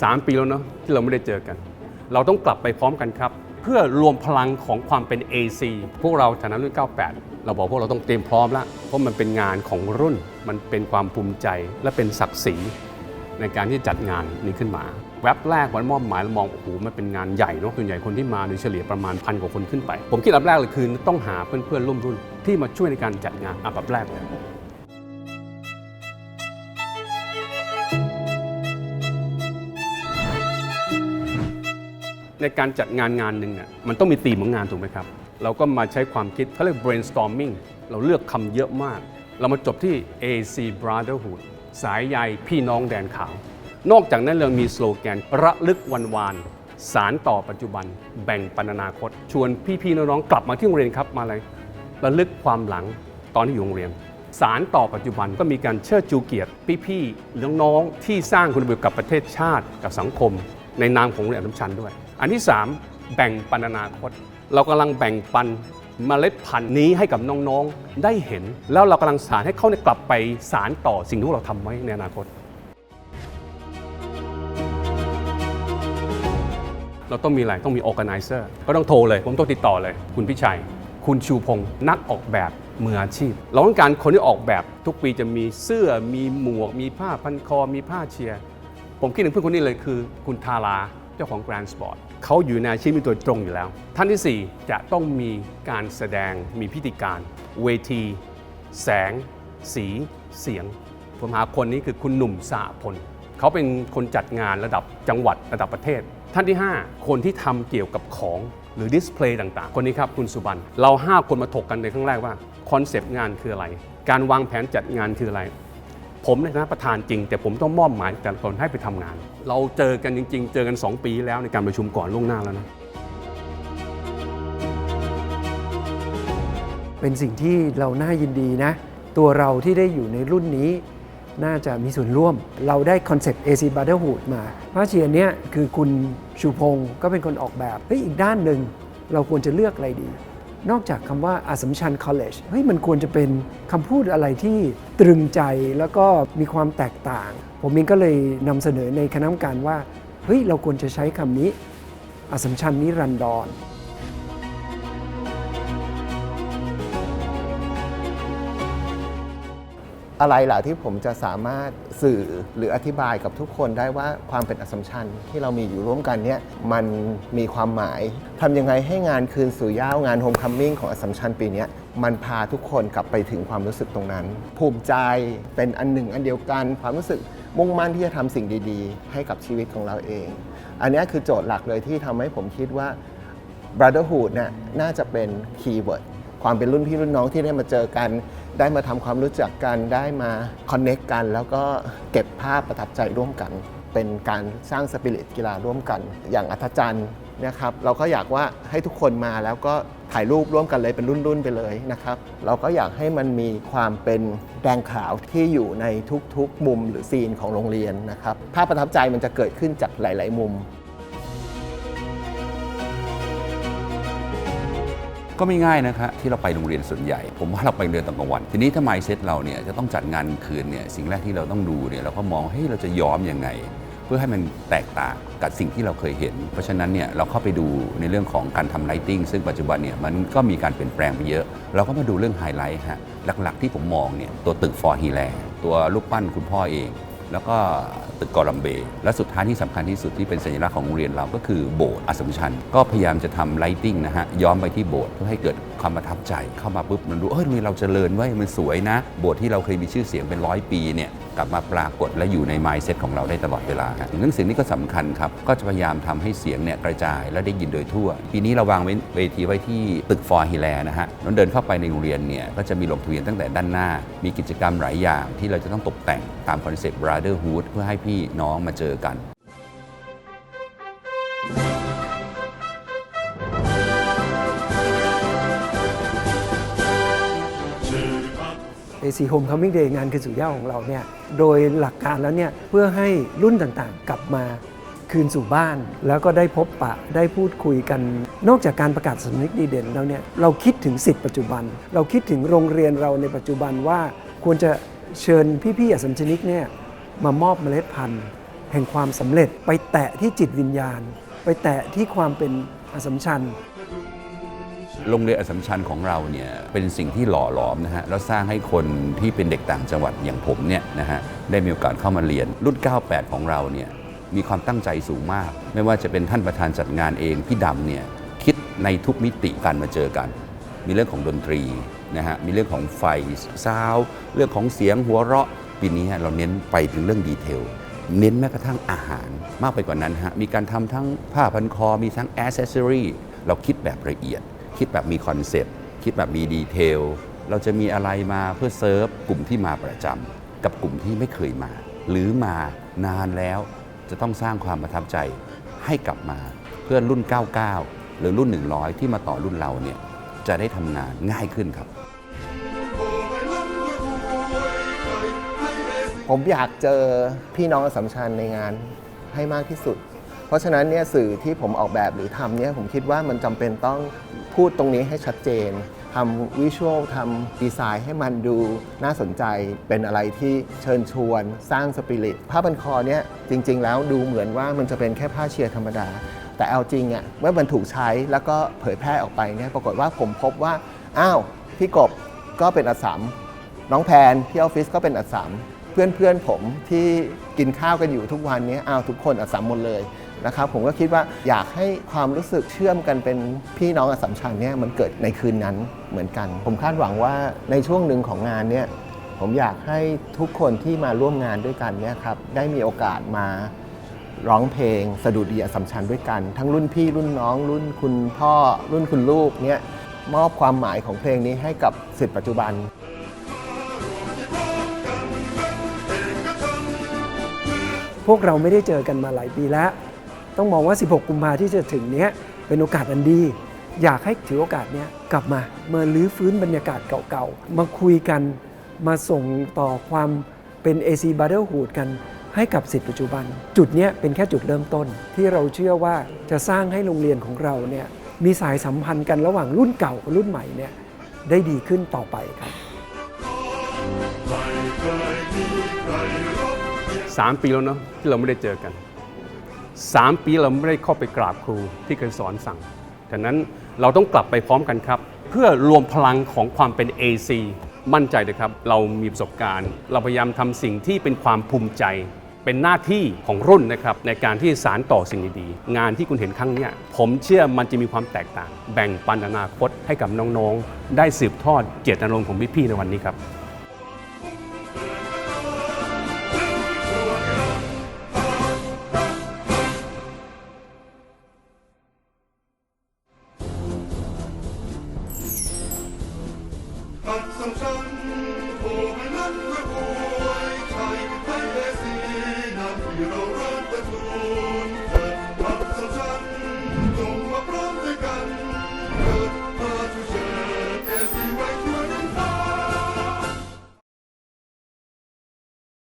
3 ปีแล้วเนาะที่เราไม่ได้เจอกัน เราต้องกลับไปพร้อมกันครับ เพื่อรวมพลังของความเป็น AC พวกเราฐานะรุ่น 98 เราบอกพวกเราต้องเตรียมพร้อมแล้ว เพราะมันเป็นงานของรุ่น มันเป็นความภูมิใจและเป็นศักดิ์ศรีในการที่จัดงานนี้ขึ้นมาแว็บแรกวันมอบหมายเรามองโอ้โหมันเป็นงานใหญ่เนาะส่วนใหญ่คนที่มาโดยเฉลี่ยประมาณพันกว่าคนขึ้นไป ผมคิดอันดับแรกเลยคือต้องหาเพื่อนๆร่วมรุ่นที่มาช่วยในการจัดงานอันดับแรกเลย ในการจัดงานงานหนึ่งอะมันต้องมีธีมของงานถูกไหมครับ เราก็มาใช้ความคิดเขาเรียก brainstorming เราเลือกคำเยอะมาก เรามาจบที่ AC Brotherhood สายใยพี่น้องแดนขาว นอกจากนั้นเรามีสโลแกนระลึกวันวานสารต่อปัจจุบัน แบ่งปันอนาคต ชวนพี่ๆน้องๆกลับมาที่โรงเรียนครับมาเลยระลึกความหลังตอนที่อยู่โรงเรียนสารต่อปัจจุบันก็มีการเชิดชูเกียรติพี่ๆน้องๆที่สร้างคุณประโยชน์กับประเทศชาติกับสังคม ในนามของโรงเรียนอัสสัมชัญด้วย อันที่ 3 แบ่งปันอนาคต เรากำลังแบ่งปันเมล็ดพันธุ์นี้ให้กับน้องๆได้เห็น แล้วเรากำลังสารให้เขากลับไปสารต่อสิ่งที่เราทำไว้ในอนาคต เราต้องมีอะไรต้องมี organizer ก็ต้องโทรเลย ผมต้องติดต่อเลย คุณพิชัย คุณชูพงศ์นักออกแบบมืออาชีพ เราต้องการคนที่ออกแบบทุกปีจะมีเสื้อมีหมวก มีผ้าพันคอมีผ้าเชียร์ผมคิดถึงเพื่อนคนนี้เลยคือ คุณทารา เจ้าของ Grand Sport เขาอยู่ในอาชีพนี้โดยตรงอยู่แล้ว ท่านทีสี่ 4 จะต้องมีการแสดงมีพิธีการ เวที แสง สี เสียง ผมหาคนนี้คือคุณหนุ่มสาพลเขาเป็นคนจัดงานระดับจังหวัดระดับประเทศ ท่านที่ 5 คนที่ทำเกี่ยวกับของหรือดิสเพลย์ต่างๆ คนนี้ครับคุณสุบันเรา 5 คนมาถกกันในครั้งแรกว่าคอนเซปต์งานคืออะไร การวางแผนจัดงานคืออะไร ผมในฐานะประธานจริง แต่ผมต้องมอบหมายแต่ละคนให้ไปทำงาน เราเจอกันจริง ๆ เจอกัน 2 ปีแล้วในการประชุมก่อนล่วงหน้าแล้วนะเป็นสิ่งที่เราน่ายินดีนะ ตัวเราที่ได้อยู่ในรุ่นนี้ น่าจะมีส่วนร่วม เราได้คอนเซปต์ AC Brotherhood มาพระเชียร์เนี้ยคือคุณชูพงศ์ก็เป็นคนออกแบบเฮ้ยอีกด้านหนึ่งเราควรจะเลือกอะไรดี นอกจากคำว่าอสมชัญ College เฮ้ยมันควรจะเป็นคำพูดอะไรที่ตรึงใจแล้วก็มีความแตกต่าง ผมเองก็เลยนำเสนอในคณะกรรมการว่าเฮ้ยเราควรจะใช้คำนี้อสมชัญนิรันดร อะไรล่ะที่ผมจะสามารถสื่อหรืออธิบายกับทุกคนได้ว่าความเป็นอสมชัญที่เรามีอยู่ร่วมกันเนี่ยมันมีความหมายทำยังไงให้งานคืนสู่ย่าวงานโฮมคัมมิ่งของอสมชัญปีนี้มันพาทุกคนกลับไปถึงความรู้สึกตรงนั้น ภูมิใจเป็นอันหนึ่งอันเดียวกัน ความรู้สึกมุ่งมั่นที่จะทำสิ่งดี ๆ ให้กับชีวิตของเราเอง อันนี้คือโจทย์หลักเลยที่ทำให้ผมคิดว่า brotherhood น่ะน่าจะเป็นคีย์เวิร์ด ความเป็นรุ่นพี่รุ่นน้องที่ได้มาเจอกัน ได้มาทำความรู้จักกัน ได้มาคอนเน็กกัน แล้วก็เก็บภาพประทับใจร่วมกัน เป็นการสร้างสปิริตกีฬาร่วมกัน อย่างอัธจันทร์นะครับเราก็อยากว่าให้ทุกคนมาแล้วก็ถ่ายรูปร่วมกันเลยเป็นรุ่นๆไปเลยนะครับ เราก็อยากให้มันมีความเป็นแดงขาวที่อยู่ในทุกๆมุมหรือซีนของโรงเรียนนะครับ ภาพประทับใจมันจะเกิดขึ้นจากหลาย ๆ มุม ก็ไม่ง่ายนะคะที่เราไปโรงเรียนส่วนใหญ่ ผมว่าเราไปเรียนตอนกลางวัน ทีนี้ถ้า mindset เราเนี่ยจะต้องจัดงานคืนเนี่ยสิ่งแรกที่เราต้องดูเนี่ยเราก็มองเฮ้ยเราจะย้อมยังไง เพื่อให้มันแตกต่างกับสิ่งที่เราเคยเห็น เพราะฉะนั้นเนี่ยเราเข้าไปดูในเรื่องของการทำไลติ้งซึ่งปัจจุบันเนี่ยมันก็มีการเปลี่ยนแปลงไปเยอะ เราก็มาดูเรื่องไฮไลท์ฮะหลักๆที่ผมมองเนี่ยตัวตึกฟอร์ฮีแลตัวรูปปั้นคุณพ่อเอง แล้วก็ตึกกอลัมเบและสุดท้ายที่สำคัญที่สุดที่เป็นสัญลักษณ์ของโรงเรียนเราก็คือโบสถ์อัสสมชัญก็พยายามจะทำไลติ้งนะฮะย้อมไปที่โบสถ์เพื่อให้เกิดความประทับใจเข้ามาปุ๊บมันดูเออโรงเรียนเราเจริญไว้มันสวยนะ โบสถ์ที่เราเคยมีชื่อเสียงเป็นร้อยปีเนี่ยกลับมาปรากฏและอยู่ในไมซ์เซ็ตของเราได้ตลอดเวลาฮะหนังสือนี้ก็สำคัญครับ ก็จะพยายามทำให้เสียงเนี่ยกระจายและได้ยินโดยทั่ว ปีนี้เราวางเวทีไว้ที่ตึกฟอร์ฮิแลนะฮะนนเดินเข้าไปในโรงเรียนเนี่ยก็จะมีลงทะเบียนตั้งแต่ด้านหน้า มีกิจกรรมหลายอย่างที่เราจะต้องตกแต่งตามคอนเซปต์ brotherhood เพื่อให้พี่น้องมาเจอกัน AC Homecoming Day งานคืนสู่เย่าของเราเนี่ยโดยหลักการแล้วเนี่ยเพื่อให้รุ่นต่างๆ กลับมาคืนสู่บ้าน แล้วก็ได้พบปะได้พูดคุยกัน นอกจากการประกาศสำนึกดีเด่นแล้วเนี่ยเราคิดถึงสิทธิปัจจุบัน เราคิดถึงโรงเรียนเราในปัจจุบันว่าควรจะเชิญพี่ๆอสัมชนิกเนี่ยมามอบเมล็ดพันธุ์ แห่งความสำเร็จไปแตะที่จิตวิญญาณ ไปแตะที่ความเป็นอสสัมชัญ โรงเรียนอสมชัญของเราเนี่ยเป็นสิ่งที่หล่อหลอมนะฮะแล้วสร้างให้คนที่เป็นเด็กต่างจังหวัดอย่างผมเนี่ยนะฮะได้มีโอกาสเข้ามาเรียน รุ่น 98 ของเราเนี่ยมีความตั้งใจสูงมาก ไม่ว่าจะเป็นท่านประธานจัดงานเองพี่ดำเนี่ยคิดในทุกมิติการมาเจอกัน มีเรื่องของดนตรีนะฮะมีเรื่องของไฟซาวด์เรื่องของเสียงหัวเราะปีนี้เราเน้นไปถึงเรื่องดีเทลเน้นแม้กระทั่งอาหารมากไปกว่านั้นฮะมีการทำทั้งผ้าพันคอมีทั้งแอ c เซสซอรีเราคิดแบบละเอียด คิดแบบมีคอนเซ็ปต์คิดแบบมีดีเทลเราจะมีอะไรมาเพื่อเซิร์ฟกลุ่มที่มาประจำกับกลุ่มที่ไม่เคยมา หรือมานานแล้วจะต้องสร้างความประทับใจให้กลับมาเพื่อรุ่น 99 หรือรุ่น 100 ที่มาต่อรุ่นเราเนี่ยจะได้ทำงานง่ายขึ้นครับ ผมอยากเจอพี่น้องสัมชัญในงานให้มากที่สุด เพราะฉะนั้นเนี่ยสื่อที่ผมออกแบบหรือทำเนี่ยผมคิดว่ามันจำเป็นต้อง พูดตรงนี้ให้ชัดเจนทำวิชวลทำดีไซน์ให้มันดูน่าสนใจเป็นอะไรที่เชิญชวน สร้างสปิริตผ้าพันคอเนี่ยจริง ๆ แล้วดูเหมือนว่ามันจะเป็นแค่ผ้าเชียร์ธรรมดา แต่เอาจริงอะเมื่อมันถูกใช้แล้วก็เผยแพร่ออกไปเนี่ยปรากฏว่าผมพบว่าอ้าวพี่กบก็เป็นอัสสัมน้องแพนที่ออฟฟิศก็เป็นอัสสัมเพื่อนเพื่อนๆผมที่กินข้าวกันอยู่ทุกวันนี้อ้าวทุกคนอัสสัมหมดเลย นะครับผมก็คิดว่าอยากให้ความรู้สึกเชื่อมกันเป็นพี่น้องอัสสัมชัญเนี่ยมันเกิดในคืนนั้นเหมือนกัน ผมคาดหวังว่าในช่วงหนึ่งของงานเนี่ยผมอยากให้ทุกคนที่มาร่วมงานด้วยกันเนี่ยครับได้มีโอกาสมาร้องเพลงสะดุดีอสสัมชัญด้วยกัน ทั้งรุ่นพี่รุ่นน้อง รุ่นคุณพ่อรุ่นคุณลูกเนี่ยมอบความหมายของเพลงนี้ให้กับสิทธิปัจจุบันพวกเราไม่ได้เจอกันมาหลายปีแล้ว ต้องมองว่า 16 กุมภาที่จะถึงนี้เป็นโอกาสอันดี อยากให้ถือโอกาสนี้กลับมามาลื้อฟื้นบรรยากาศเก่าๆ มาคุยกันมาส่งต่อความเป็น AC Brotherhood กันให้กับสิทธิปัจจุบัน จุดนี้เป็นแค่จุดเริ่มต้น ที่เราเชื่อว่าจะสร้างให้โรงเรียนของเราเนี่ยมีสายสัมพันธ์กันระหว่างรุ่นเก่ากับรุ่นใหม่เนี่ยได้ดีขึ้นต่อไปครับสามปีแล้วเนาะที่เราไม่ได้เจอกัน สามปีเราไม่ได้เข้าไปกราบครูที่เคยสอนสั่งดังนั้นเราต้องกลับไปพร้อมกันครับ เพื่อรวมพลังของความเป็น AC มั่นใจเลยครับ เรามีประสบการณ์ เราพยายามทำสิ่งที่เป็นความภูมิใจ เป็นหน้าที่ของรุ่นนะครับในการที่สารต่อสิ่งดีๆ งานที่คุณเห็นครั้งนี้ผมเชื่อมันจะมีความแตกต่าง แบ่งปันอนาคตให้กับน้องๆ ได้สืบทอดเจตนารมณ์ของพี่ๆในวันนี้ครับ